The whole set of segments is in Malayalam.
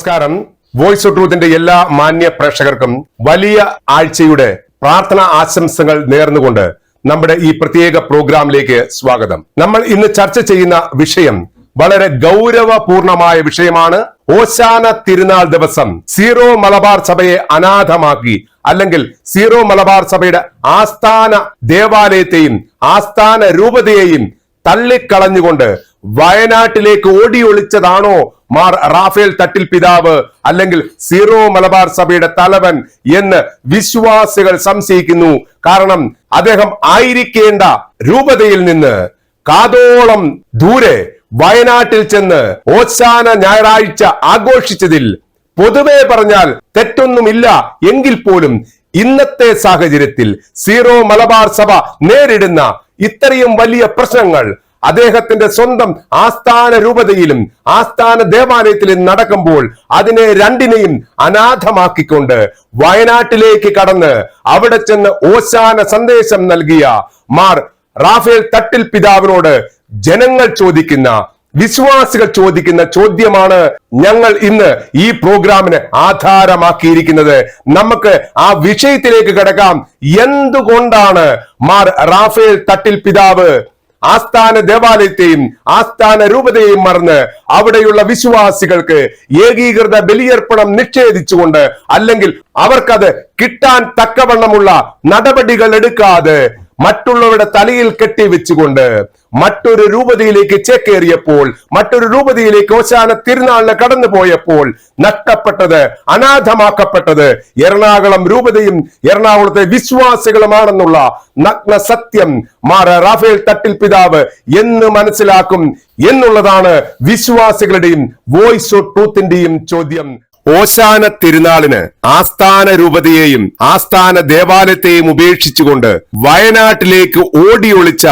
നമസ്കാരം. വോയിസ് ഓഫ് ട്രൂത്തിന്റെ എല്ലാ മാന്യ പ്രേക്ഷകർക്കും വലിയ ആഴ്ചയുടെ പ്രാർത്ഥന ആശംസകൾ നേർന്നുകൊണ്ട് നമ്മുടെ ഈ പ്രത്യേക പ്രോഗ്രാമിലേക്ക് സ്വാഗതം. നമ്മൾ ഇന്ന് ചർച്ച ചെയ്യുന്ന വിഷയം വളരെ ഗൗരവപൂർണമായ വിഷയമാണ്. ഓശാന തിരുനാൾ ദിവസം സീറോ മലബാർ സഭയെ അനാഥമാക്കി അല്ലെങ്കിൽ സീറോ മലബാർ സഭയുടെ ആസ്ഥാന ദേവാലയത്തെയും ആസ്ഥാന രൂപതയെയും തള്ളിക്കളഞ്ഞുകൊണ്ട് വയനാട്ടിലേക്ക് ഓടി ഒളിച്ചതാണോ മാർ റാഫേൽ തട്ടിൽ പിതാവ് അല്ലെങ്കിൽ സീറോ മലബാർ സഭയുടെ തലവൻ എന്ന് വിശ്വാസികൾ സംശയിക്കുന്നു. കാരണം അദ്ദേഹം ആയിരിക്കേണ്ട രൂപതയിൽ നിന്ന് കാതോളം ദൂരെ വയനാട്ടിൽ ചെന്ന് ഓശാന ഞായറാഴ്ച ആഘോഷിച്ചതിൽ പൊതുവെ പറഞ്ഞാൽ തെറ്റൊന്നുമില്ല എങ്കിൽ പോലും ഇന്നത്തെ സാഹചര്യത്തിൽ സീറോ മലബാർ സഭ നേരിടുന്ന ഇത്രയും വലിയ പ്രശ്നങ്ങൾ അദ്ദേഹത്തിന്റെ സ്വന്തം ആസ്ഥാന രൂപതയിലും ആസ്ഥാന ദേവാലയത്തിലും നടക്കുമ്പോൾ അതിനെ രണ്ടിനെയും അനാഥമാക്കിക്കൊണ്ട് വയനാട്ടിലേക്ക് കടന്ന് അവിടെ ചെന്ന് ഓശാന സന്ദേശം നൽകിയ മാർ റാഫേൽ തട്ടിൽ പിതാവിനോട് ജനങ്ങൾ ചോദിക്കുന്ന വിശ്വാസികൾ ചോദിക്കുന്ന ചോദ്യമാണ് ഞങ്ങൾ ഇന്ന് ഈ പ്രോഗ്രാമിന് ആധാരമാക്കിയിരിക്കുന്നത്. നമുക്ക് ആ വിഷയത്തിലേക്ക് കിടക്കാം. എന്തുകൊണ്ടാണ് മാർ റാഫേൽ തട്ടിൽ പിതാവ് ആസ്ഥാന ദേവാലയത്തെയും ആസ്ഥാന രൂപതയെയും മറന്ന് അവിടെയുള്ള വിശ്വാസികൾക്ക് ഏകീകൃത ബലിയർപ്പണം നിഷേധിച്ചുകൊണ്ട് അല്ലെങ്കിൽ അവർക്കത് കിട്ടാൻ തക്കവണ്ണമുള്ള നടപടികൾ എടുക്കാതെ മറ്റുള്ളവരുടെ തലയിൽ കെട്ടി വെച്ചുകൊണ്ട് മറ്റൊരു രൂപതയിലേക്ക് ചേക്കേറിയപ്പോൾ മറ്റൊരു രൂപതയിലേക്ക് ഓശാന തിരുനാളിന് കടന്നു പോയപ്പോൾ നഷ്ടപ്പെട്ടത് അനാഥമാക്കപ്പെട്ടത് എറണാകുളം രൂപതയും എറണാകുളത്തെ വിശ്വാസികളുമാണെന്നുള്ള നഗ്ന സത്യം മാറ റാഫേൽ തട്ടിൽ പിതാവ് എന്ന് മനസ്സിലാക്കും എന്നുള്ളതാണ് വിശ്വാസികളുടെയും വോയിസ് ഓഫ് ട്രൂത്തിന്റെയും ചോദ്യം. ഓശാന തിരുനാളിന് ആസ്ഥാന രൂപതയെയും ആസ്ഥാന ദേവാലയത്തെയും ഉപേക്ഷിച്ചുകൊണ്ട് വയനാട്ടിലേക്ക് ഓടിയൊളിച്ച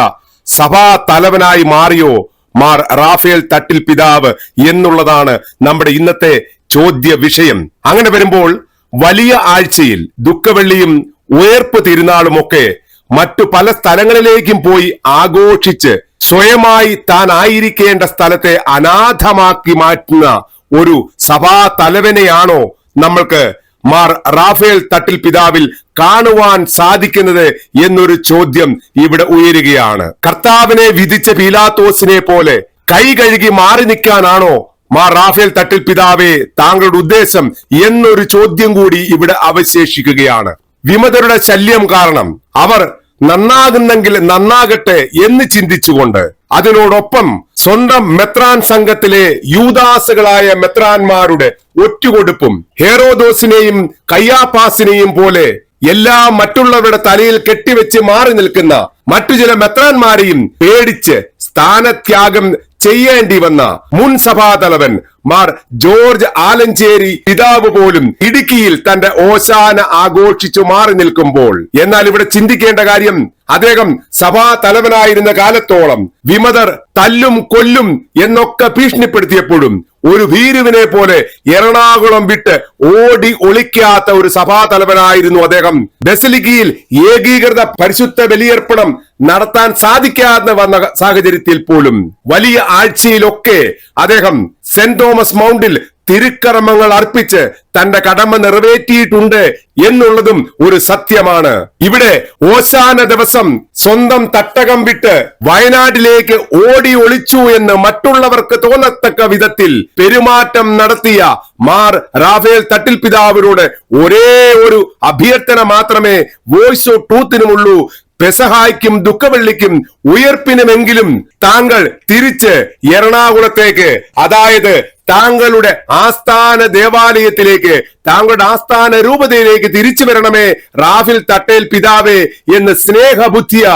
സഭാ തലവനായി മാറിയോ മാർ റാഫേൽ തട്ടിൽ പിതാവ് എന്നുള്ളതാണ് നമ്മുടെ ഇന്നത്തെ ചോദ്യ വിഷയം അങ്ങനെ വരുമ്പോൾ വലിയ ആഴ്ചയിൽ ദുഃഖവെള്ളിയും ഉയർപ്പ് തിരുനാളുമൊക്കെ മറ്റു പല സ്ഥലങ്ങളിലേക്കും പോയി ആഘോഷിച്ച് സ്വയമായി താൻ ആയിരിക്കേണ്ട സ്ഥലത്തെ അനാഥമാക്കി മാറ്റുന്ന ഒരു സഭാ തലവനെയാണോ നമ്മൾക്ക് മാർ റാഫേൽ തട്ടിൽ പിതാവിൽ കാണുവാൻ സാധിക്കുന്നത് എന്നൊരു ചോദ്യം ഇവിടെ ഉയരുകയാണ്. കർത്താവിനെ വിധിച്ച പീലാത്തോസിനെ പോലെ കൈ കഴുകി മാറി നിൽക്കാനാണോ മാർ റാഫേൽ തട്ടിൽ പിതാവേ താങ്കളുടെ ഉദ്ദേശം എന്നൊരു ചോദ്യം കൂടി ഇവിടെ അവശേഷിക്കുകയാണ്. വിമതരുടെ ശല്യം കാരണം അവർ നന്നാകുന്നെങ്കിൽ നന്നാകട്ടെ എന്ന് ചിന്തിച്ചുകൊണ്ട് അതിനോടൊപ്പം സ്വന്തം മെത്രാൻ സംഘത്തിലെ യൂദാസുകളായ മെത്രാന്മാരുടെ ഒറ്റുകൊടുപ്പും ഹേറോദോസിനെയും കയ്യാപ്പാസിനെയും പോലെ എല്ലാ മറ്റുള്ളവരുടെ തലയിൽ കെട്ടിവെച്ച് മാറി നിൽക്കുന്ന മറ്റു ചില മെത്രാന്മാരെയും പേടിച്ച് സ്ഥാനത്യാഗം ചെയ്യേണ്ടി വന്ന മുൻ സഭാതലവൻ മാർ ജോർജ് ആലഞ്ചേരി പിതാവ് പോലും ഇടുക്കിയിൽ തന്റെ ഓശാന ആഘോഷിച്ചു മാറി നിൽക്കുമ്പോൾ. എന്നാൽ ഇവിടെ ചിന്തിക്കേണ്ട കാര്യം അദ്ദേഹം സഭാ തലവനായിരുന്ന കാലത്തോളം വിമതർ തല്ലും കൊല്ലും എന്നൊക്കെ ഭീഷണിപ്പെടുത്തിയപ്പോഴും ഒരു ഭീരുവിനെ പോലെ എറണാകുളം വിട്ട് ഓടി ഒളിക്കാത്ത ഒരു സഭാ തലവനായിരുന്നു അദ്ദേഹം. ബസലിഗിയിൽ ഏകീകൃത പരിശുദ്ധ ബലിയർപ്പണം നടത്താൻ സാധിക്കാതെ വന്ന സാഹചര്യത്തിൽ പോലും വലിയ ആഴ്ചയിലൊക്കെ അദ്ദേഹം സെന്റ് തോമസ് മൗണ്ടിൽ തിരുക്കർമ്മങ്ങൾ അർപ്പിച്ച് തന്റെ കടമ നിറവേറ്റിയിട്ടുണ്ട് എന്നുള്ളതും ഒരു സത്യമാണ്. ഇവിടെ ഓശാന ദിവസം സ്വന്തം തട്ടകം വിട്ട് വയനാട്ടിലേക്ക് ഓടി ഒളിച്ചു എന്ന് മറ്റുള്ളവർക്ക് തോന്നത്തക്ക വിധത്തിൽ പെരുമാറ്റം നടത്തിയ മാർ റാഫേൽ തട്ടിൽ പിതാവിനോട് ഒരേ ഒരു അഭ്യർത്ഥന മാത്രമേ വോയിസ് ഓഫ് ട്രൂത്തിനുമുള്ളൂ പെസഹായ്ക്കും ദുഃഖവെള്ളിക്കും ഉയർപ്പിനുമെങ്കിലും താങ്കൾ തിരിച്ച് എറണാകുളത്തേക്ക് അതായത് താങ്കളുടെ ആസ്ഥാന ദേവാലയത്തിലേക്ക് താങ്കളുടെ ആസ്ഥാന രൂപതയിലേക്ക് തിരിച്ചു വരണമേ. റാഫിൽ തട്ടേൽ പിതാവേ എന്ന് സ്നേഹബുദ്ധിയ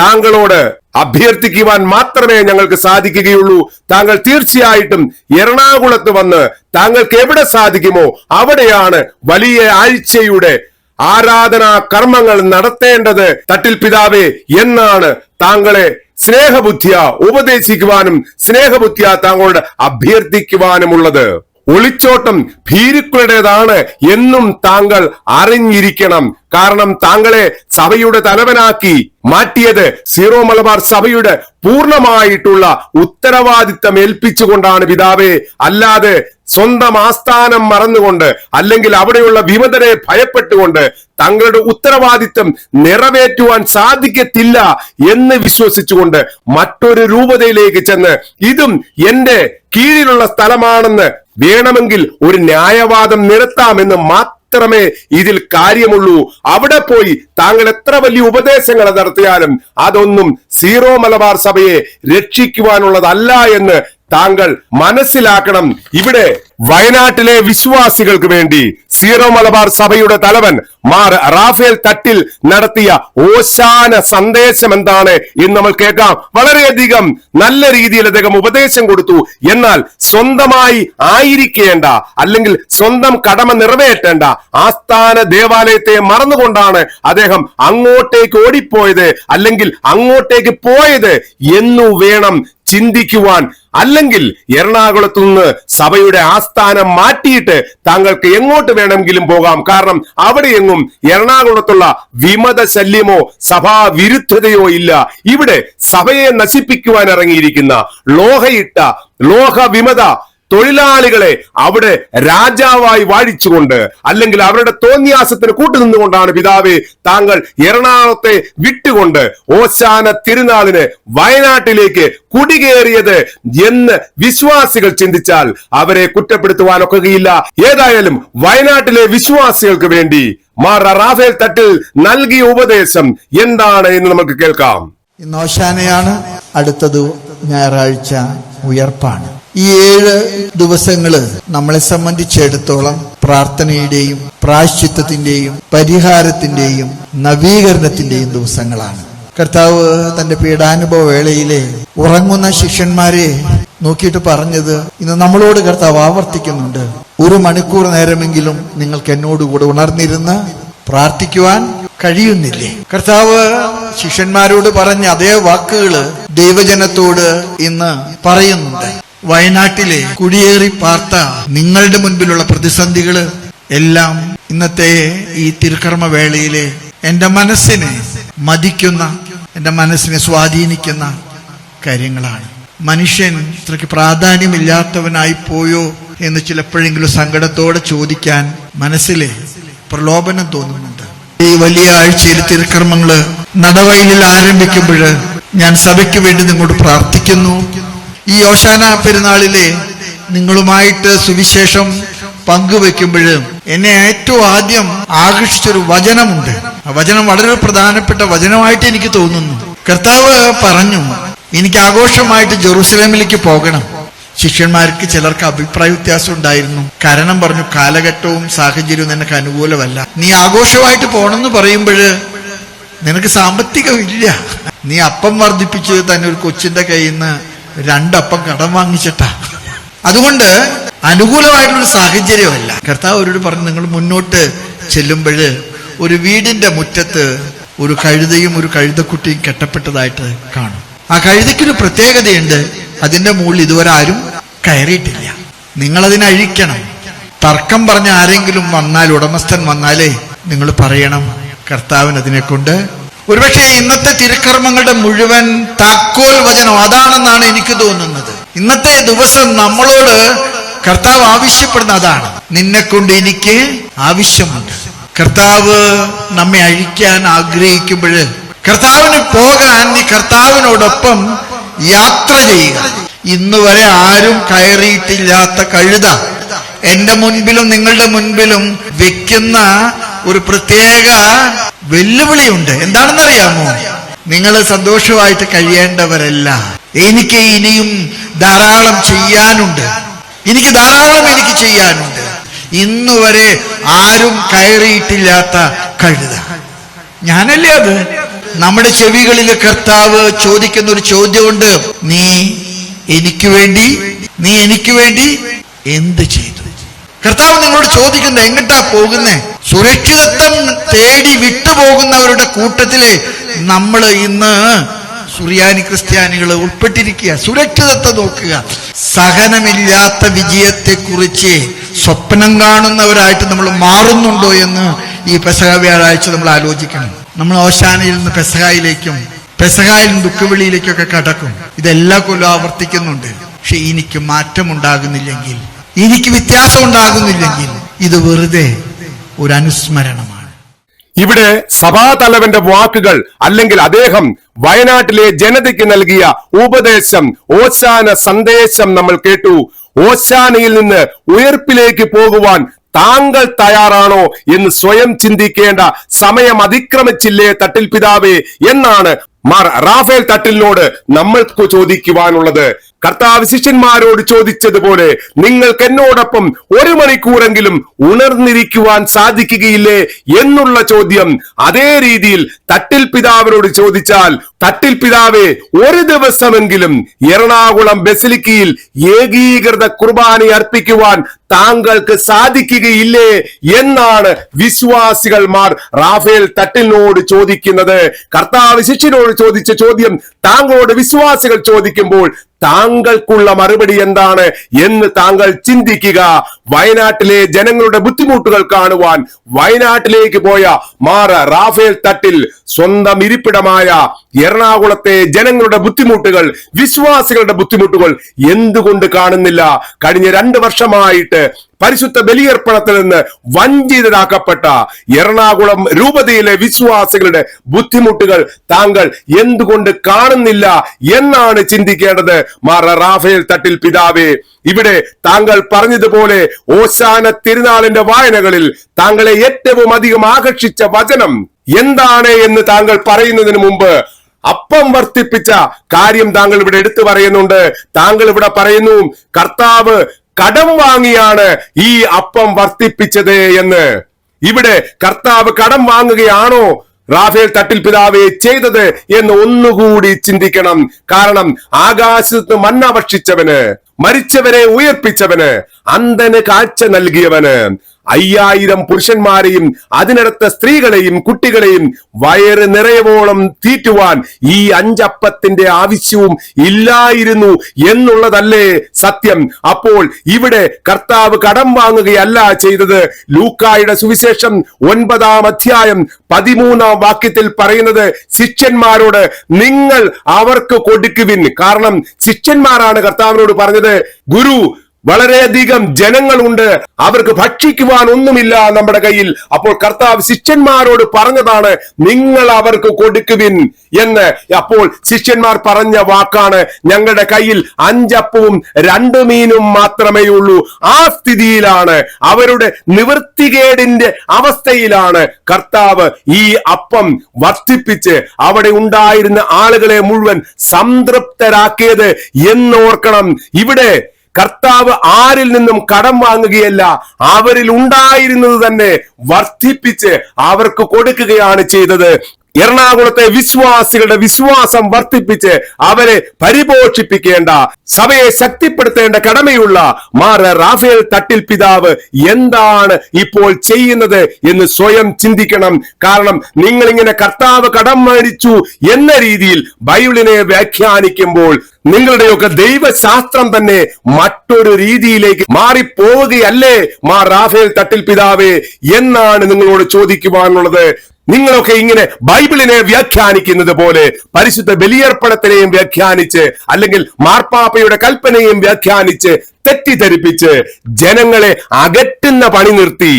താങ്കളോട് അഭ്യർത്ഥിക്കുവാൻ മാത്രമേ ഞങ്ങൾക്ക് സാധിക്കുകയുള്ളൂ. താങ്കൾ തീർച്ചയായിട്ടും എറണാകുളത്ത് വന്ന് താങ്കൾക്ക് എവിടെ സാധിക്കുമോ അവിടെയാണ് വലിയ ആഴ്ചയുടെ ആരാധനാ കർമ്മങ്ങൾ നടത്തേണ്ടത് തട്ടിൽ പിതാവേ എന്നാണ് താങ്കളെ സ്നേഹബുദ്ധിയ ഉപദേശിക്കുവാനും സ്നേഹബുദ്ധിയ താങ്കളോട് അഭ്യർത്ഥിക്കുവാനുമുള്ളത്. ഒളിച്ചോട്ടം ഭീരുക്കളുടേതാണ് എന്നും താങ്കൾ അറിഞ്ഞിരിക്കണം. കാരണം താങ്കളെ സഭയുടെ തലവനാക്കി മാറ്റിയത് സീറോ മലബാർ സഭയുടെ പൂർണമായിട്ടുള്ള ഉത്തരവാദിത്തം ഏൽപ്പിച്ചുകൊണ്ടാണ് പിതാവേ. അല്ലാതെ സ്വന്തം ആസ്ഥാനം മറന്നുകൊണ്ട് അല്ലെങ്കിൽ അവിടെയുള്ള വിമതരെ ഭയപ്പെട്ടുകൊണ്ട് തങ്ങളുടെ ഉത്തരവാദിത്തം നിറവേറ്റുവാൻ സാധിക്കത്തില്ല എന്ന് വിശ്വസിച്ചുകൊണ്ട് മറ്റൊരു രൂപതയിലേക്ക് ചെന്ന് ഇതും എന്റെ കീഴിലുള്ള സ്ഥലമാണെന്ന് വേണമെങ്കിൽ ഒരു ന്യായവാദം നിരത്താമെന്ന് മാത്രമേ ഇതിൽ കാര്യമുള്ളൂ. അവിടെ പോയി താങ്കൾ എത്ര വലിയ ഉപദേശങ്ങൾ നടത്തിയാലും അതൊന്നും സീറോ മലബാർ സഭയെ രക്ഷിക്കുവാനുള്ളതല്ല എന്ന് താങ്കൾ മനസ്സിലാക്കണം. ഇവിടെ വയനാട്ടിലെ വിശ്വാസികൾക്ക് വേണ്ടി സീറോ മലബാർ സഭയുടെ തലവൻ മാർ റാഫേൽ തട്ടിൽ നടത്തിയ ഓശാന സന്ദേശം എന്താണ് എന്ന് നമ്മൾ കേൾക്കാം. വളരെയധികം നല്ല രീതിയിൽ അദ്ദേഹം ഉപദേശം കൊടുത്തു. എന്നാൽ സ്വന്തമായി ആയിരിക്കേണ്ട അല്ലെങ്കിൽ സ്വന്തം കടമ നിറവേറ്റേണ്ട ആസ്ഥാന ദേവാലയത്തെ മറന്നുകൊണ്ടാണ് അദ്ദേഹം അങ്ങോട്ടേക്ക് ഓടിപ്പോയത് അല്ലെങ്കിൽ അങ്ങോട്ടേക്ക് പോയത് എന്നു വേണം ചിന്തിക്കുവാൻ അല്ലെങ്കിൽ എറണാകുളത്തു നിന്ന് സഭയുടെ ആസ്ഥാനം മാറ്റിയിട്ട് താങ്കൾക്ക് എങ്ങോട്ട് വേണമെങ്കിലും പോകാം. കാരണം അവിടെ എങ്ങും എറണാകുളത്തുള്ള വിമത ശല്യമോ സഭാ വിരുദ്ധതയോ ഇല്ല. ഇവിടെ സഭയെ നശിപ്പിക്കുവാൻ ഇറങ്ങിയിരിക്കുന്ന ലോഹയിട്ട ലോഹ വിമത തൊഴിലാളികളെ അവിടെ രാജാവായി വാഴിച്ചുകൊണ്ട് അല്ലെങ്കിൽ അവരുടെ തോന്നിയാസത്തിന് കൂട്ടുനിന്നുകൊണ്ടാണ് പിതാവേ താങ്കൾ എറണാകുളത്തെ വിട്ടുകൊണ്ട് ഓശാന തിരുനാളിന് വയനാട്ടിലേക്ക് കുടികേറിയത് എന്ന് വിശ്വാസികൾ ചിന്തിച്ചാൽ അവരെ കുറ്റപ്പെടുത്തുവാനൊക്കുകയില്ല. ഏതായാലും വയനാട്ടിലെ വിശ്വാസികൾക്ക് വേണ്ടി മാർ റാഫേൽ തട്ടിൽ നൽകിയ ഉപദേശം എന്താണ് എന്ന് നമുക്ക് കേൾക്കാം. ഇന്ന് ഓശാനയാണ് അടുത്തത് ഞായറാഴ്ച ഉയർപ്പാണ്. ഈ ഏഴ് ദിവസങ്ങൾ നമ്മളെ സംബന്ധിച്ചിടത്തോളം പ്രാർത്ഥനയുടെയും പ്രാശ്ചിത്വത്തിന്റെയും പരിഹാരത്തിന്റെയും നവീകരണത്തിന്റെയും ദിവസങ്ങളാണ്. കർത്താവ് തന്റെ പീഡാനുഭവ വേളയിലെ ഉറങ്ങുന്ന ശിഷ്യന്മാരെ നോക്കിയിട്ട് പറഞ്ഞത് ഇന്ന് നമ്മളോട് കർത്താവ് ആവർത്തിക്കുന്നുണ്ട്. ഒരു മണിക്കൂർ നേരമെങ്കിലും നിങ്ങൾക്ക് എന്നോടുകൂടെ ഉണർന്നിരുന്ന് പ്രാർത്ഥിക്കുവാൻ കഴിയുന്നില്ലേ? കർത്താവ് ശിഷ്യന്മാരോട് പറഞ്ഞ അതേ വാക്കുകൾ ദൈവജനത്തോട് ഇന്ന് പറയുന്നുണ്ട്. വയനാട്ടിലെ കുടിയേറി പാർത്ത നിങ്ങളുടെ മുൻപിലുള്ള പ്രതിസന്ധികൾ എല്ലാം ഇന്നത്തെ ഈ തിരുക്കർമ്മ വേളയിലെ എന്റെ മനസ്സിനെ മതിക്കുന്ന എന്റെ മനസ്സിനെ സ്വാധീനിക്കുന്ന കാര്യങ്ങളാണ്. മനുഷ്യൻ ഇത്രയ്ക്ക് പ്രാധാന്യമില്ലാത്തവനായി പോയോ എന്ന് ചിലപ്പോഴെങ്കിലും സങ്കടത്തോടെ ചോദിക്കാൻ മനസ്സിലെ പ്രലോഭനം തോന്നുന്നുണ്ട്. ഈ വലിയ ആഴ്ചയിൽ തിരുക്കർമ്മങ്ങൾ നടവയലിൽ ആരംഭിക്കുമ്പോൾ ഞാൻ സഭയ്ക്ക് വേണ്ടി നിങ്ങളോട് പ്രാർത്ഥിക്കുന്നു. ഈ ഓശാന പെരുന്നാളിലെ നിങ്ങളുമായിട്ട് സുവിശേഷം പങ്കുവെക്കുമ്പോൾ എന്നെ ഏറ്റവും ആദ്യം ആകർഷിച്ചൊരു വചനമുണ്ട്. ആ വചനം വളരെ പ്രധാനപ്പെട്ട വചനമായിട്ട് എനിക്ക് തോന്നുന്നു. കർത്താവ് പറഞ്ഞു എനിക്ക് ആഘോഷമായിട്ട് ജെറൂസലേമിലേക്ക് പോകണം. ശിഷ്യന്മാർക്ക് ചിലർക്ക് അഭിപ്രായ വ്യത്യാസം ഉണ്ടായിരുന്നു. കാരണം പറഞ്ഞു കാലഘട്ടവും സാഹചര്യവും നിനക്ക് അനുകൂലമല്ല. നീ ആഘോഷമായിട്ട് പോണെന്ന് പറയുമ്പോൾ നിനക്ക് സാമ്പത്തികമില്ല. നീ അപ്പം വർദ്ധിപ്പിച്ച് തന്നെ ഒരു കൊച്ചിന്റെ കയ്യിൽ നിന്ന് രണ്ടപ്പം കടം വാങ്ങിച്ചിട്ടാ. അതുകൊണ്ട് അനുകൂലമായിട്ടുള്ള സാഹചര്യമല്ല. കർത്താവ് അവരോട് പറഞ്ഞു നിങ്ങൾ മുന്നോട്ട് ചെല്ലുമ്പോൾ ഒരു വീടിന്റെ മുറ്റത്ത് ഒരു കഴുതയും ഒരു കഴുതക്കുട്ടിയും കെട്ടപ്പെട്ടതായിട്ട് കാണും. ആ കഴുതയ്ക്കൊരു പ്രത്യേകതയുണ്ട്. അതിന്റെ മുകളിൽ ഇതുവരെ ആരും കയറിയിട്ടില്ല. നിങ്ങൾ അതിനെ അഴിക്കണം. തർക്കം പറഞ്ഞ ആരെങ്കിലും വന്നാൽ ഉടമസ്ഥൻ വന്നാലേ നിങ്ങൾ പറയണം കർത്താവിന് അതിനെ കൊണ്ട് ഒരുപക്ഷെ ഇന്നത്തെ തിരുക്കർമ്മങ്ങളുടെ മുഴുവൻ താക്കോൽ വചനം അതാണെന്നാണ് എനിക്ക് തോന്നുന്നത്. ഇന്നത്തെ ദിവസം നമ്മളോട് കർത്താവ് ആവശ്യപ്പെടുന്ന അതാണ്. നിന്നെ കൊണ്ട് എനിക്ക് ആവശ്യമുണ്ട്. കർത്താവ് നമ്മെ അഴിക്കാൻ ആഗ്രഹിക്കുമ്പോൾ കർത്താവിന് പോകാൻ നീ കർത്താവിനോടൊപ്പം യാത്ര ചെയ്യുക. ഇന്ന് വരെ ആരും കയറിയിട്ടില്ലാത്ത കഴുത എന്റെ മുൻപിലും നിങ്ങളുടെ മുൻപിലും വെക്കുന്ന ഒരു പ്രത്യേക വെല്ലുവിളിയുണ്ട്. എന്താണെന്നറിയാമോ? നിങ്ങൾ സന്തോഷമായിട്ട് കഴിയേണ്ടവരല്ല. എനിക്ക് ഇനിയും ധാരാളം ചെയ്യാനുണ്ട്. എനിക്ക് ധാരാളം എനിക്ക് ചെയ്യാനുണ്ട്. ഇന്ന് വരെ ആരും കയറിയിട്ടില്ലാത്ത കഴുത. ഞാനല്ലേ അത്? നമ്മുടെ ചെവികളിൽ കർത്താവ് ചോദിക്കുന്ന ഒരു ചോദ്യമുണ്ട്. നീ എനിക്ക് വേണ്ടി? നീ എനിക്ക് വേണ്ടി? എന്ത് ചെയ്തു? കർത്താവ് നിങ്ങളോട് ചോദിക്കുന്നത് എങ്ങട്ടാ പോകുന്നേ? സുരക്ഷിതത്വം തേടി വിട്ടുപോകുന്നവരുടെ കൂട്ടത്തിൽ നമ്മൾ ഇന്ന് സുറിയാനി ക്രിസ്ത്യാനികൾ ഉൾപ്പെട്ടിരിക്കുക. സുരക്ഷിതത്വം നോക്കുക. സഹനമില്ലാത്ത വിജയത്തെ കുറിച്ച് സ്വപ്നം കാണുന്നവരായിട്ട് നമ്മൾ മാറുന്നുണ്ടോ എന്ന് ഈ പെസഹ വ്യാഴാഴ്ച നമ്മൾ ആലോചിക്കണം. നമ്മൾ ഓശാനയിൽ നിന്ന് പെസഹായിലേക്കും പെസഹായിൽ ദുഃഖവിളിയിലേക്കൊക്കെ കടക്കും. ഇതെല്ലാ കൊല്ലം ആവർത്തിക്കുന്നുണ്ട്. പക്ഷെ എനിക്ക് മാറ്റമുണ്ടാകുന്നില്ലെങ്കിൽ എനിക്ക് വ്യത്യാസം ഉണ്ടാകുന്നില്ലെങ്കിൽ ഇത് വെറുതെ ഒരു അനുസ്മരണമാണ് ഇവിടെ സഭാതലവന്റെ വാക്കുകൾ അല്ലെങ്കിൽ അദ്ദേഹം വയനാട്ടിലെ ജനതയ്ക്ക് നൽകിയ ഉപദേശം ഓശാന സന്ദേശം നമ്മൾ കേട്ടു. ഓശാനയിൽ നിന്ന് ഉയർപ്പിലേക്ക് പോകുവാൻ താങ്കൾ തയ്യാറാണോ എന്ന് സ്വയം ചിന്തിക്കേണ്ട സമയം അതിക്രമിച്ചില്ലേ തട്ടിൽ പിതാവേ എന്നാണ് റാഫേൽ തട്ടിലിനോട് നമ്മൾക്ക് ചോദിക്കുവാനുള്ളത്. കർത്താവ് ശിഷ്യന്മാരോട് ചോദിച്ചതുപോലെ നിങ്ങൾക്ക് എന്നോടൊപ്പം ഒരു മണിക്കൂറെങ്കിലും ഉണർന്നിരിക്കുവാൻ സാധിക്കുകയില്ലേ എന്നുള്ള ചോദ്യം അതേ രീതിയിൽ തട്ടിൽ പിതാവിനോട് ചോദിച്ചാൽ തട്ടിൽ പിതാവെ ഒരു ദിവസമെങ്കിലും എറണാകുളം ബസിലിക്കയിൽ ഏകീകൃത കുർബാന അർപ്പിക്കുവാൻ താങ്കൾക്ക് സാധിക്കുകയില്ലേ എന്നാണ് വിശ്വാസികൾമാർ റാഫേൽ തട്ടിലിനോട് ചോദിക്കുന്നത്. കർത്താവ് ശിഷ്യനോട് ചോദിച്ച ചോദ്യം താങ്കളോട് വിശ്വാസികൾ ചോദിക്കുമ്പോൾ താങ്കൾക്കുള്ള മറുപടി എന്താണ് എന്ന് താങ്കൾ ചിന്തിക്കുക. വയനാട്ടിലെ ജനങ്ങളുടെ ബുദ്ധിമുട്ടുകൾ കാണുവാൻ വയനാട്ടിലേക്ക് പോയ മാറ റാഫേൽ തട്ടിൽ സ്വന്തം ഇരിപ്പിടമായ എറണാകുളത്തെ ജനങ്ങളുടെ ബുദ്ധിമുട്ടുകൾ വിശ്വാസികളുടെ ബുദ്ധിമുട്ടുകൾ എന്തുകൊണ്ട് കാണുന്നില്ല? കഴിഞ്ഞ രണ്ട് വർഷമായിട്ട് പരിശുദ്ധ ബലിയർപ്പണത്തിൽ നിന്ന് വഞ്ചിതരാക്കപ്പെട്ട എറണാകുളം രൂപതയിലെ വിശ്വാസികളുടെ ബുദ്ധിമുട്ടുകൾ താങ്കൾ എന്തുകൊണ്ട് കാണുന്നില്ല എന്നാണ് ചിന്തിക്കേണ്ടത്. മാറ റാഫേൽ തട്ടിൽ പിതാവേ ഇവിടെ താങ്കൾ പറഞ്ഞതുപോലെ ഓശാന തിരുനാളിന്റെ വായനകളിൽ താങ്കളെ ഏറ്റവും അധികം ആകർഷിച്ച വചനം എന്താണ് എന്ന് താങ്കൾ പറയുന്നതിന് മുമ്പ് അപ്പം വർത്തിപ്പിച്ച കാര്യം താങ്കൾ ഇവിടെ എടുത്തു പറയുന്നുണ്ട്. താങ്കൾ ഇവിടെ പറയുന്നു കർത്താവ് കടം വാങ്ങിയാണ് ഈ അപ്പം വർദ്ധിപ്പിച്ചത് എന്ന്. ഇവിടെ കർത്താവ് കടം വാങ്ങുകയാണോ? റാഫേൽ തട്ടിൽ പിതാവെ ചെയ്തത് എന്ന് ഒന്നുകൂടി ചിന്തിക്കണം. കാരണം ആകാശത്ത് മണ്ണ ഭക്ഷിച്ചവന് മരിച്ചവരെ ഉയർപ്പിച്ചവന് അന്ധന് കാഴ്ച നൽകിയവന് അയ്യായിരം പുരുഷന്മാരെയും അതിനടുത്ത സ്ത്രീകളെയും കുട്ടികളെയും വയറ് നിറയവോളം തീറ്റുവാൻ ഈ അഞ്ചപ്പത്തിന്റെ ആവശ്യവും ഇല്ലായിരുന്നു എന്നുള്ളതല്ലേ സത്യം. അപ്പോൾ ഇവിടെ കർത്താവ് കടം വാങ്ങുകയല്ല ചെയ്തത്. ലൂക്കായുടെ സുവിശേഷം ഒൻപതാം അധ്യായം പതിമൂന്നാം വാക്യത്തിൽ പറയുന്നത് ശിഷ്യന്മാരോട് നിങ്ങൾ അവർക്ക് കൊടുക്കുവിൻ. കാരണം ശിഷ്യന്മാരാണ് കർത്താവിനോട് പറഞ്ഞത് ഗുരു വളരെയധികം ജനങ്ങളുണ്ട്. അവർക്ക് ഭക്ഷിക്കുവാൻ ഒന്നുമില്ല നമ്മുടെ കയ്യിൽ. അപ്പോൾ കർത്താവ് ശിഷ്യന്മാരോട് പറഞ്ഞതാണ് നിങ്ങൾ അവർക്ക് കൊടുക്കുവിൻ എന്ന്. അപ്പോൾ ശിഷ്യന്മാർ പറഞ്ഞ വാക്കാണ് ഞങ്ങളുടെ കയ്യിൽ അഞ്ചപ്പവും രണ്ട് മീനും മാത്രമേ ഉള്ളൂ. ആ സ്ഥിതിയിലാണ് അവരുടെ നിവൃത്തികേടിന്റെ അവസ്ഥയിലാണ് കർത്താവ് ഈ അപ്പം വർദ്ധിപ്പിച്ച് അവിടെ ഉണ്ടായിരുന്ന ആളുകളെ മുഴുവൻ സംതൃപ്തരാക്കിയത്. എന്നോർക്കണം ഇവിടെ കർത്താവ് ആരിൽ നിന്നും കടം വാങ്ങുകയല്ല അവരിൽ ഉണ്ടായിരുന്നത് തന്നെ വർദ്ധിപ്പിച്ച് അവർക്ക് കൊടുക്കുകയാണ് ചെയ്തത്. എറണാകുളത്തെ വിശ്വാസികളുടെ വിശ്വാസം വർദ്ധിപ്പിച്ച് അവരെ പരിപോഷിപ്പിക്കേണ്ട സഭയെ ശക്തിപ്പെടുത്തേണ്ട കടമയുള്ള മാറ റാഫേൽ തട്ടിൽ പിതാവ് എന്താണ് ഇപ്പോൾ ചെയ്യുന്നത് എന്ന് സ്വയം ചിന്തിക്കണം. കാരണം നിങ്ങൾ ഇങ്ങനെ കർത്താവ് കടം മേടിച്ചു എന്ന രീതിയിൽ ബൈബിളിനെ വ്യാഖ്യാനിക്കുമ്പോൾ നിങ്ങളുടെയൊക്കെ ദൈവശാസ്ത്രം തന്നെ മറ്റൊരു രീതിയിലേക്ക് മാറിപ്പോവുകയല്ലേ മാ റാഫേൽ തട്ടിൽ പിതാവേ? എന്നാണ് നിങ്ങളോട് ചോദിക്കുവാനുള്ളത്. നിങ്ങളൊക്കെ ഇങ്ങനെ ബൈബിളിനെ വ്യാഖ്യാനിക്കുന്നത് പോലെ പരിശുദ്ധ ബലിയർപ്പണത്തിനെയും വ്യാഖ്യാനിച്ച് അല്ലെങ്കിൽ മാർപ്പാപ്പയുടെ കൽപ്പനയും വ്യാഖ്യാനിച്ച് തെറ്റിദ്ധരിപ്പിച്ച് ജനങ്ങളെ അകറ്റുന്ന പണി നിർത്തി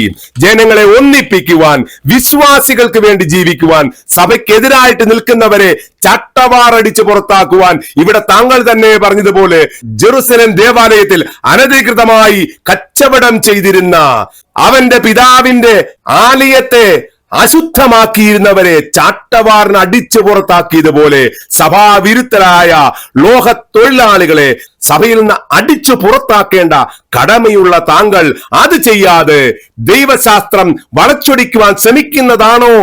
ജനങ്ങളെ ഒന്നിപ്പിക്കുവാൻ വിശ്വാസികൾക്ക് വേണ്ടി ജീവിക്കുവാൻ സഭയ്ക്കെതിരായിട്ട് നിൽക്കുന്നവരെ ചട്ടവാറടിച്ച് പുറത്താക്കുവാൻ ഇവിടെ താങ്കൾ തന്നെ പറഞ്ഞതുപോലെ ജെറുസലം ദേവാലയത്തിൽ അനധികൃതമായി കച്ചവടം ചെയ്തിരുന്ന അവന്റെ പിതാവിന്റെ ആലയത്തെ അശുദ്ധമാക്കിയിരുന്നവരെ ചാട്ടവാറിന് അടിച്ചു പുറത്താക്കിയതുപോലെ സഭാവിരുദ്ധരായ ലോക തൊഴിലാളികളെ സഭയിൽ നിന്ന് അടിച്ചു പുറത്താക്കേണ്ട കടമയുള്ള താങ്കൾ അത് ചെയ്യാതെ ദൈവശാസ്ത്രം വളച്ചൊടിക്കുവാൻ ശ്രമിക്കുന്നതാണോ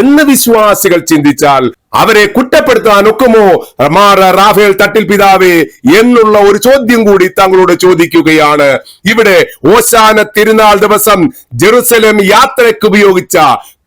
എന്ന് വിശ്വാസികൾ ചിന്തിച്ചാൽ അവരെ കുറ്റപ്പെടുത്താൻ ഒക്കുമോ? മാറ റാഫേൽ തട്ടിൽ പിതാവേ എന്നുള്ള ഒരു ചോദ്യം കൂടി താങ്കളോട് ചോദിക്കുകയാണ്. ഇവിടെ ഓശാന തിരുനാൾ ദിവസം ജെറുസലേം യാത്രയ്ക്ക് ഉപയോഗിച്ച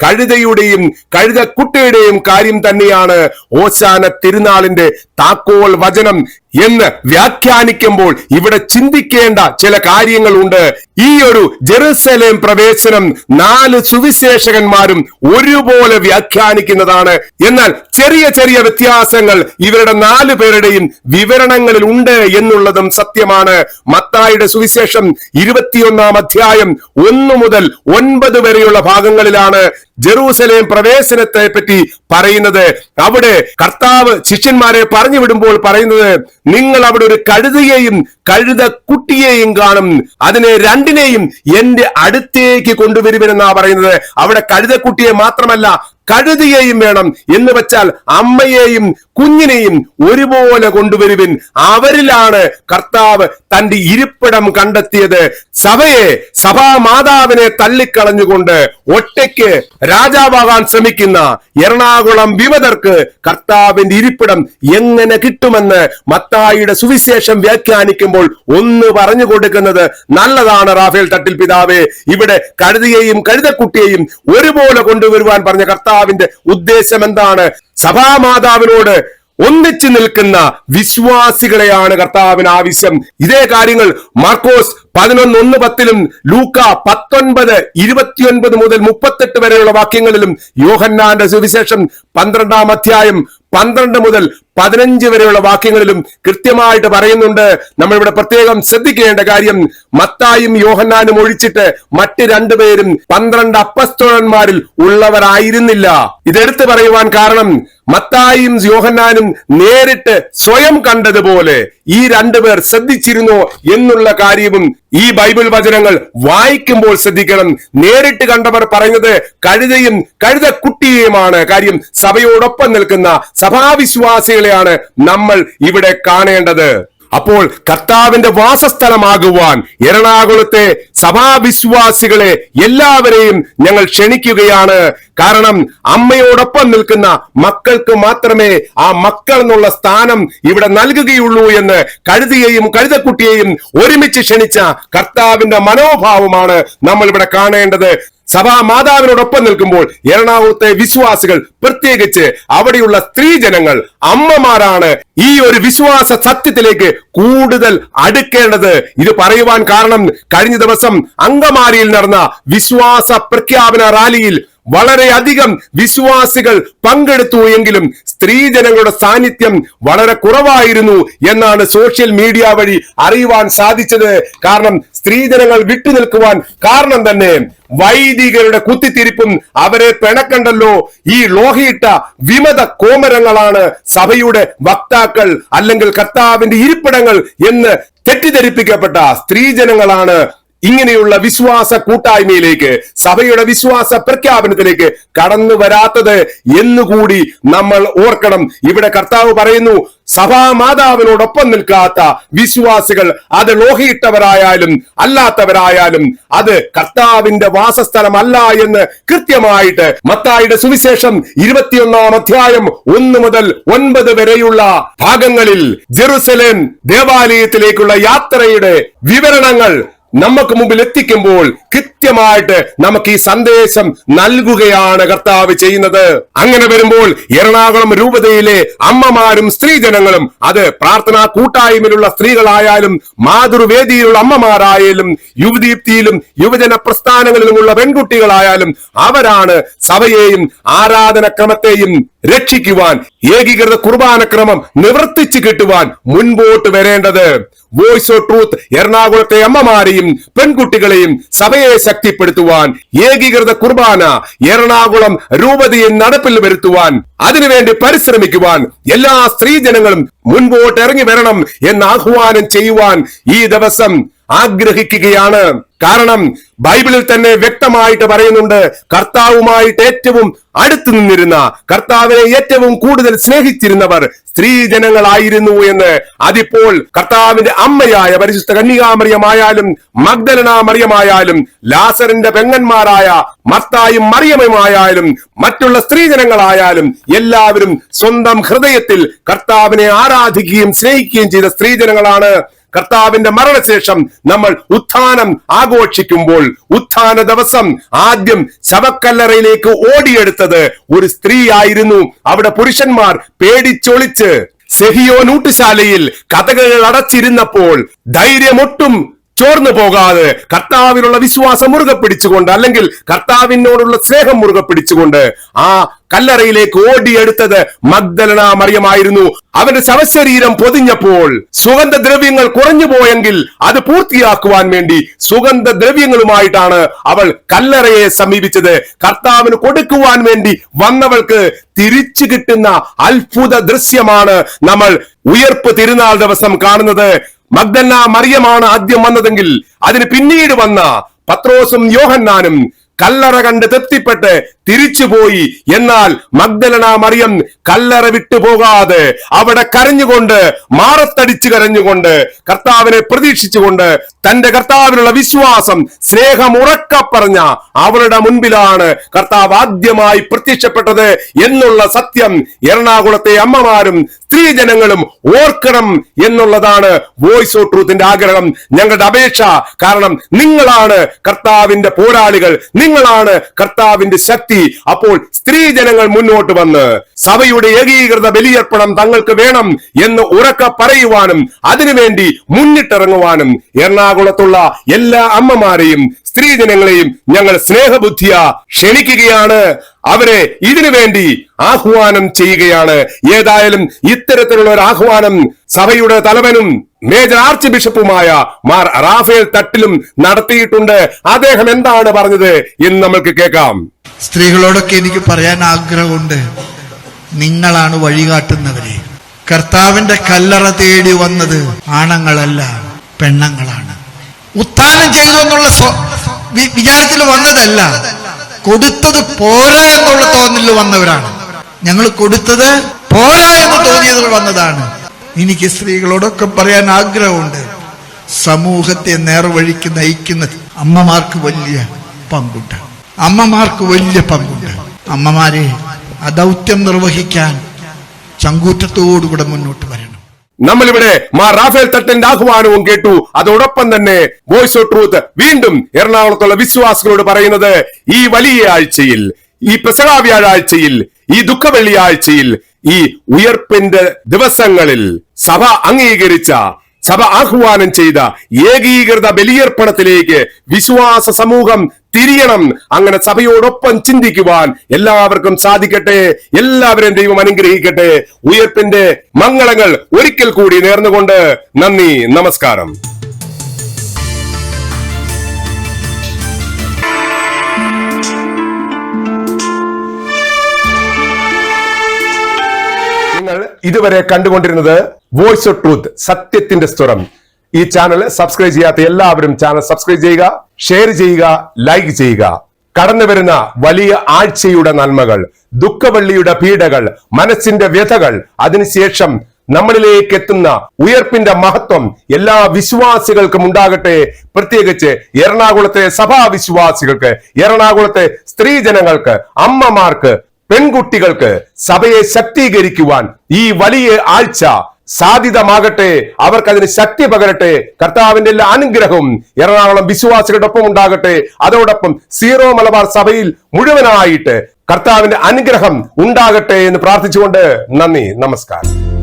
കഴുതയുടെയും കഴുതക്കുട്ടയുടെയും കാര്യം തന്നെയാണ് ഓശാന തിരുനാളിന്റെ താക്കോൽ വചനം എന്ന് വ്യാഖ്യാനിക്കുമ്പോൾ ഇവിടെ ചിന്തിക്കേണ്ട ചില കാര്യങ്ങളുണ്ട്. ഈ ഒരു ജെറുസലേം പ്രവേശനം നാല് സുവിശേഷകന്മാരും ഒരുപോലെ വ്യാഖ്യാനിക്കുന്നതാണ്. എന്നാൽ ചെറിയ ചെറിയ വ്യത്യാസങ്ങൾ ഇവരുടെ നാല് പേരുടെയും വിവരണങ്ങളിൽ ഉണ്ട് എന്നുള്ളതും സത്യമാണ്. മത്തായുടെ സുവിശേഷം ഇരുപത്തിയൊന്നാം അധ്യായം ഒന്നു മുതൽ ഒൻപത് വരെയുള്ള ഭാഗങ്ങളിലാണ് ജെറൂസലേം പ്രവേശനത്തെ പറ്റി പറയുന്നത് അവിടെ കർത്താവ് ശിഷ്യന്മാരെ പറഞ്ഞു വിടുമ്പോൾ പറയുന്നത് നിങ്ങൾ അവിടെ ഒരു കഴുതയെയും കഴുത കുട്ടിയെയും കാണും. അതിനെ രണ്ടിനെയും എന്റെ അടുത്തേക്ക് കൊണ്ടുവരുമെന്നാ പറയുന്നത്. അവിടെ കഴുതക്കുട്ടിയെ മാത്രമല്ല കഴുതിയെയും വേണം. എന്ന് വെച്ചാൽ അമ്മയെയും കുഞ്ഞിനെയും ഒരുപോലെ കൊണ്ടുവരുവിൻ. അവരിലാണ് കർത്താവ് തന്റെ ഇരിപ്പിടം കണ്ടെത്തിയത്. സഭയെ സഭാ മാതാവിനെ തള്ളിക്കളഞ്ഞുകൊണ്ട് ഒറ്റയ്ക്ക് രാജാവാകാൻ ശ്രമിക്കുന്ന എറണാകുളം വിമതർക്ക് കർത്താവിന്റെ ഇരിപ്പിടം എങ്ങനെ കിട്ടുമെന്ന് മത്തായിയുടെ സുവിശേഷം വ്യാഖ്യാനിക്കുമ്പോൾ ഒന്ന് പറഞ്ഞു കൊടുക്കുന്നത് നല്ലതാണ് റാഫേൽ തട്ടിൽ പിതാവേ. ഇവിടെ കഴുതിയെയും കഴുതക്കുട്ടിയെയും ഒരുപോലെ കൊണ്ടുവരുവാൻ പറഞ്ഞ കർത്താവിന്റെ ഉദ്ദേശം എന്താണ്? സഭാമാതാവിനോട് ഒന്നിച്ചു നിൽക്കുന്ന വിശ്വാസികളെയാണ് കർത്താവിന് ആവശ്യം. ഇതേ കാര്യങ്ങൾ മാർക്കോസ് പതിനൊന്ന് ഒന്ന് പത്തിലും ലൂക്ക പത്തൊൻപത് ഇരുപത്തിയൊൻപത് മുതൽ മുപ്പത്തെട്ട് വരെയുള്ള വാക്യങ്ങളിലും യോഹന്നാന്റെ സുവിശേഷം പന്ത്രണ്ടാം അധ്യായം പന്ത്രണ്ട് മുതൽ പതിനഞ്ച് വരെയുള്ള വാക്യങ്ങളിലും കൃത്യമായിട്ട് പറയുന്നുണ്ട്. നമ്മൾ ഇവിടെ പ്രത്യേകം ശ്രദ്ധിക്കേണ്ട കാര്യം മത്തായും യോഹന്നാനും ഒഴിച്ചിട്ട് മറ്റ് രണ്ടുപേരും പന്ത്രണ്ട് അപ്പസ്തോഴന്മാരിൽ ഉള്ളവരായിരുന്നില്ല. ഇതെടുത്തു പറയുവാൻ കാരണം മത്തായും യോഹന്നാനും നേരിട്ട് സ്വയം കണ്ടതുപോലെ ഈ രണ്ടുപേർ ശ്രദ്ധിച്ചിരുന്നോ എന്നുള്ള കാര്യവും ഈ ബൈബിൾ വചനങ്ങൾ വായിക്കുമ്പോൾ ശ്രദ്ധിക്കണം. നേരിട്ട് കണ്ടവർ പറയുന്നത് കഴുതയും കഴുതക്കുട്ടിയുമാണ്. കാര്യം സഭയോടൊപ്പം നിൽക്കുന്ന സഭാവിശ്വാസികളെയാണ് നമ്മൾ ഇവിടെ കാണേണ്ടത്. അപ്പോൾ കർത്താവിന്റെ വാസസ്ഥലമാകുവാൻ എറണാകുളത്തെ സഭാവിശ്വാസികളെ എല്ലാവരെയും ഞങ്ങൾ ക്ഷണിക്കുകയാണ്. കാരണം അമ്മയോടൊപ്പം നിൽക്കുന്ന മക്കൾക്ക് മാത്രമേ ആ മക്കൾ എന്നുള്ള സ്ഥാനം ഇവിടെ നൽകുകയുള്ളൂ എന്ന് കഴുതിയെയും കഴുതക്കുട്ടിയെയും ഒരുമിച്ച് ക്ഷണിച്ച കർത്താവിന്റെ മനോഭാവമാണ് നമ്മൾ ഇവിടെ കാണേണ്ടത്. സഭാ മാതാവിനോടൊപ്പം നിൽക്കുമ്പോൾ എറണാകുളത്തെ വിശ്വാസികൾ പ്രത്യേകിച്ച് അവിടെയുള്ള സ്ത്രീജനങ്ങൾ അമ്മമാരാണ് ഈ ഒരു വിശ്വാസ സത്യത്തിലേക്ക് കൂടുതൽ അടുക്കേണ്ടത്. ഇത് പറയുവാൻ കാരണം കഴിഞ്ഞ ദിവസം അങ്കമാലിയിൽ നടന്ന വിശ്വാസ പ്രഖ്യാപന റാലിയിൽ വളരെയധികം വിശ്വാസികൾ പങ്കെടുത്തു എങ്കിലും സ്ത്രീജനങ്ങളുടെ സാന്നിധ്യം വളരെ കുറവായിരുന്നു എന്നാണ് സോഷ്യൽ മീഡിയ വഴി അറിയുവാൻ സാധിച്ചത്. കാരണം സ്ത്രീജനങ്ങൾ വിട്ടുനിൽക്കുവാൻ കാരണം തന്നെ വൈദികരുടെ കുത്തിത്തിരിപ്പും അവരെ പിണക്കണ്ടല്ലോ. ഈ ലോഹിയിട്ട വിമത കോമരങ്ങളാണ് സഭയുടെ വക്താക്കൾ അല്ലെങ്കിൽ കർത്താവിന്റെ ഇരിപ്പിടങ്ങൾ എന്ന് തെറ്റിദ്ധരിപ്പിക്കപ്പെട്ട സ്ത്രീജനങ്ങളാണ് ഇങ്ങനെയുള്ള വിശ്വാസ കൂട്ടായ്മയിലേക്ക് സഭയുടെ വിശ്വാസ പ്രഖ്യാപനത്തിലേക്ക് കടന്നു വരാത്തത് എന്നുകൂടി നമ്മൾ ഓർക്കണം. ഇവിടെ കർത്താവ് പറയുന്നു സഭാ മാതാവിനോടൊപ്പം നിൽക്കാത്ത വിശ്വാസികൾ അത് ലോഹിയിട്ടവരായാലും അല്ലാത്തവരായാലും അത് കർത്താവിന്റെ വാസസ്ഥലമല്ല എന്ന് കൃത്യമായിട്ട് മത്തായിയുടെ സുവിശേഷം ഇരുപത്തിയൊന്നാം അധ്യായം ഒന്ന് മുതൽ ഒൻപത് വരെയുള്ള ഭാഗങ്ങളിൽ ജെറുസലേം ദേവാലയത്തിലേക്കുള്ള യാത്രയുടെ വിവരണങ്ങൾ നമുക്ക് മുമ്പിൽ എത്തിക്കുമ്പോൾ കൃത്യമായിട്ട് നമുക്ക് ഈ സന്ദേശം നൽകുകയാണ് കർത്താവ് ചെയ്യുന്നത്. അങ്ങനെ വരുമ്പോൾ എറണാകുളം രൂപതയിലെ അമ്മമാരും സ്ത്രീജനങ്ങളും അത് പ്രാർത്ഥനാ കൂട്ടായ്മയിലുള്ള സ്ത്രീകളായാലും മാതൃവേദിയിലുള്ള അമ്മമാരായാലും യുവദീപ്തിയിലും യുവജന പ്രസ്ഥാനങ്ങളിലുമുള്ള പെൺകുട്ടികളായാലും അവരാണ് സഭയെയും ആരാധനക്രമത്തെയും രക്ഷിക്കുവാൻ ഏകീകൃത കുർബാനക്രമം നിവർത്തിച്ചു കിട്ടുവാൻ മുൻപോട്ട് വരേണ്ടത്. വോയിസ് ഓഫ് ട്രൂത്ത് എറണാകുളത്തെ അമ്മമാരെയും പെൺകുട്ടികളെയും സഭയെ ശക്തിപ്പെടുത്തുവാൻ ഏകീകൃത കുർബാന എറണാകുളം രൂപതയെ നടപ്പിൽ വരുത്തുവാൻ അതിനുവേണ്ടി പരിശ്രമിക്കുവാൻ എല്ലാ സ്ത്രീജനങ്ങളും മുൻപോട്ട് ഇറങ്ങി വരണം എന്ന് ആഹ്വാനം ചെയ്യുവാൻ ഈ ദിവസം ആഗ്രഹിക്കുകയാണ്. കാരണം ബൈബിളിൽ തന്നെ വ്യക്തമായിട്ട് പറയുന്നുണ്ട് കർത്താവുമായിട്ട് ഏറ്റവും അടുത്തു നിന്നിരുന്ന കർത്താവിനെ ഏറ്റവും കൂടുതൽ സ്നേഹിച്ചിരുന്നവർ സ്ത്രീജനങ്ങളായിരുന്നു എന്ന്. അതിപ്പോൾ കർത്താവിന്റെ അമ്മയായ പരിശുദ്ധ കന്യകാമറിയമായാലും മഗ്ദലന മറിയമായാലും ലാസറിന്റെ പെങ്ങന്മാരായ മത്തായും മറിയമുമായാലും മറ്റുള്ള സ്ത്രീജനങ്ങളായാലും എല്ലാവരും സ്വന്തം ഹൃദയത്തിൽ കർത്താവിനെ ആരാധിക്കുകയും സ്നേഹിക്കുകയും ചെയ്ത സ്ത്രീജനങ്ങളാണ്. കർത്താവിന്റെ മരണശേഷം നമ്മൾ ഉത്ഥാനം ആഘോഷിക്കുമ്പോൾ ഉത്ഥാന ദിവസം ആദ്യം ശവക്കല്ലറയിലേക്ക് ഓടിയെടുത്തത് ഒരു സ്ത്രീ ആയിരുന്നു അവിടെ പുരുഷന്മാർ പേടിച്ചൊളിച്ച് സെഹിയോ നൂട്ടുശാലയിൽ കഥകൾ അടച്ചിരുന്നപ്പോൾ ധൈര്യമൊട്ടും ചോർന്നു പോകാതെ കർത്താവിനുള്ള വിശ്വാസം മുറുകെ പിടിച്ചുകൊണ്ട് അല്ലെങ്കിൽ കർത്താവിനോടുള്ള സ്നേഹം മുറുകെ പിടിച്ചുകൊണ്ട് ആ കല്ലറയിലേക്ക് ഓടിയെടുത്തത് മഗ്ദലന മറിയമായിരുന്നു. അവന്റെ ശവശരീരം പൊതിഞ്ഞപ്പോൾ സുഗന്ധദ്രവ്യങ്ങൾ കുറഞ്ഞു പോയെങ്കിൽ അത് പൂർത്തിയാക്കുവാൻ വേണ്ടി സുഗന്ധദ്രവ്യങ്ങളുമായിട്ടാണ് അവൾ കല്ലറയെ സമീപിച്ചത്. കർത്താവിന് കൊടുക്കുവാൻ വേണ്ടി വന്നവൾക്ക് തിരിച്ചു കിട്ടുന്ന അത്ഭുത ദൃശ്യമാണ് നമ്മൾ ഉയർപ്പ് തിരുനാൾ ദിവസം കാണുന്നത്. മഗ്ദന്ന മറിയമാണ് ആദ്യം വന്നതെങ്കിൽ അതിന് പിന്നീട് വന്ന പത്രോസും യോഹന്നാനും കല്ലറ കണ്ട് തൃപ്തിപ്പെട്ട് തിരിച്ചുപോയി. എന്നാൽ മഗ്ദലന മറിയം കല്ലറ വിട്ടു പോകാതെ അവിടെ കരഞ്ഞുകൊണ്ട് മാറത്തടിച്ചു കരഞ്ഞുകൊണ്ട് കർത്താവിനെ പ്രതീക്ഷിച്ചുകൊണ്ട് തന്റെ കർത്താവിനുള്ള വിശ്വാസം സ്നേഹം ഉറക്ക പറഞ്ഞ അവരുടെ മുൻപിലാണ് കർത്താവ് ആദ്യമായി പ്രത്യക്ഷപ്പെട്ടത് എന്നുള്ള സത്യം എറണാകുളത്തെ അമ്മമാരും സ്ത്രീജനങ്ങളും ഓർക്കണം എന്നുള്ളതാണ് വോയിസ് ഓഫ് ട്രൂത്തിന്റെ ആഗ്രഹം. ഞങ്ങളുടെ അപേക്ഷ കാരണം നിങ്ങളാണ് കർത്താവിന്റെ പോരാളികൾ നിങ്ങളാണ് കർത്താവിന്റെ ശക്തി. അപ്പോൾ സ്ത്രീ ജനങ്ങൾ മുന്നോട്ട് വന്ന് സഭയുടെ ഏകീകൃത ബലിയർപ്പണം തങ്ങൾക്ക് വേണം എന്ന് ഉറക്ക പറയുവാനും അതിനുവേണ്ടി മുന്നിട്ടിറങ്ങുവാനും എറണാകുളത്തുള്ള എല്ലാ അമ്മമാരെയും സ്ത്രീ ജനങ്ങളെയും ഞങ്ങൾ സ്നേഹബുദ്ധിയ ക്ഷണിക്കുകയാണ്. അവരെ ഇതിനു വേണ്ടി ആഹ്വാനം ചെയ്യുകയാണ്. ഏതായാലും ഇത്തരത്തിലുള്ള ഒരു ആഹ്വാനം സഭയുടെ തലവനും മേജർ ആർച്ച് ബിഷപ്പുമായ മാർ റാഫേൽ തട്ടിലും നടത്തിയിട്ടുണ്ട്. അദ്ദേഹം എന്താണ് പറഞ്ഞത് എന്ന് നമ്മൾക്ക് കേൾക്കാം. സ്ത്രീകളോടൊക്കെ എനിക്ക് പറയാൻ ആഗ്രഹമുണ്ട്. നിങ്ങളാണ് വഴികാട്ടുന്നവരെ കർത്താവിന്റെ കല്ലറ തേടി വന്നത് ആണുങ്ങളല്ല പെണ്ണങ്ങളാണ്. ഉത്ഥാനം ചെയ്തു എന്നുള്ള വിചാരത്തിൽ വന്നതല്ല. കൊടുത്തത് പോരാ എന്നുള്ള തോന്നലിൽ വന്നവരാണ്. ഞങ്ങൾ കൊടുത്തത് പോരാ എന്ന് തോന്നിയതിൽ വന്നതാണ്. എനിക്ക് സ്ത്രീകളോടൊക്കെ പറയാൻ ആഗ്രഹമുണ്ട്. സമൂഹത്തെ നേർവഴിക്ക് നയിക്കുന്ന അമ്മമാർക്ക് വലിയ പങ്കുണ്ട്. അമ്മമാർക്ക് വലിയ പങ്കുണ്ട്. അമ്മമാരെ ആ ദൗത്യം നിർവഹിക്കാൻ ചങ്കൂറ്റത്തോടുകൂടെ മുന്നോട്ട് വരണം. നമ്മളിവിടെ മാ റാഫേൽ തട്ടിന്റെ ആഹ്വാനവും കേട്ടു. അതോടൊപ്പം തന്നെ വോയിസ് ഓഫ് ട്രൂത്ത് വീണ്ടും എറണാകുളത്തുള്ള വിശ്വാസികളോട് പറയുന്നത് ഈ വലിയ ആഴ്ചയിൽ ഈ പെസക വ്യാഴാഴ്ചയിൽ ഈ ദുഃഖ വെള്ളിയാഴ്ചയിൽ ഈ ഉയർപ്പിന്റെ ദിവസങ്ങളിൽ സഭ അംഗീകരിച്ച സഭ ആഹ്വാനം ചെയ്ത ഏകീകൃത ബലിയർപ്പണത്തിലേക്ക് വിശ്വാസ സമൂഹം തിരിയണം. അങ്ങനെ സഭയോടൊപ്പം ചിന്തിക്കുവാൻ എല്ലാവർക്കും സാധിക്കട്ടെ. എല്ലാവരെയും ദൈവം അനുഗ്രഹിക്കട്ടെ. ഉയർപ്പിന്റെ മംഗളങ്ങൾ ഒരിക്കൽ കൂടി നേർന്നുകൊണ്ട് നന്ദി നമസ്കാരം. ഇതുവരെ കണ്ടുകൊണ്ടിരുന്നത് വോയിസ് ഓഫ് ട്രൂത്ത് സത്യത്തിന്റെ സ്വരം ഈ ചാനൽ സബ്സ്ക്രൈബ് ചെയ്യാത്ത എല്ലാവരും ചാനൽ സബ്സ്ക്രൈബ് ചെയ്യുക. ഷെയർ ചെയ്യുക ലൈക്ക് ചെയ്യുക. കടന്നു വരുന്ന വലിയ ആഴ്ചയുടെ നന്മകൾ ദുഃഖവള്ളിയുടെ പീഡകൾ മനസ്സിന്റെ വ്യഥകൾ അതിനുശേഷം നമ്മളിലേക്ക് എത്തുന്ന ഉയർപ്പിന്റെ മഹത്വം എല്ലാ വിശ്വാസികൾക്കും ഉണ്ടാകട്ടെ. പ്രത്യേകിച്ച് എറണാകുളത്തെ സഭാ വിശ്വാസികൾക്ക് എറണാകുളത്തെ സ്ത്രീജനങ്ങൾക്ക് അമ്മമാർക്ക് പെൺകുട്ടികൾക്ക് സഭയെ ശക്തീകരിക്കുവാൻ ഈ വലിയ ആഴ്ച സാധ്യതമാകട്ടെ അവർക്കതിന് ശക്തി പകരട്ടെ. കർത്താവിന്റെ എല്ലാ അനുഗ്രഹവും എറണാകുളം വിശ്വാസികളുടെ ഒപ്പം ഉണ്ടാകട്ടെ. അതോടൊപ്പം സീറോ മലബാർ സഭയിൽ മുഴുവനായിട്ട് കർത്താവിന്റെ അനുഗ്രഹം ഉണ്ടാകട്ടെ എന്ന് പ്രാർത്ഥിച്ചുകൊണ്ട് നന്ദി നമസ്കാരം.